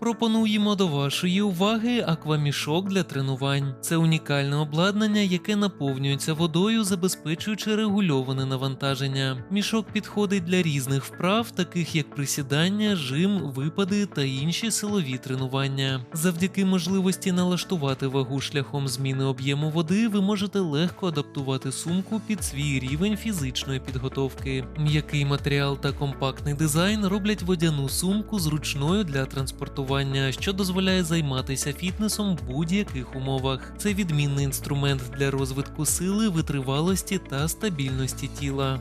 Пропонуємо до вашої уваги аквамішок для тренувань. Це унікальне обладнання, яке наповнюється водою, забезпечуючи регульоване навантаження. Мішок підходить для різних вправ, таких як присідання, жим, випади та інші силові тренування. Завдяки можливості налаштувати вагу шляхом зміни об'єму води, ви можете легко адаптувати сумку під свій рівень фізичної підготовки. М'який матеріал та компактний дизайн роблять водяну сумку зручною для транспортування, що дозволяє займатися фітнесом в будь-яких умовах. Це відмінний інструмент для розвитку сили, витривалості та стабільності тіла.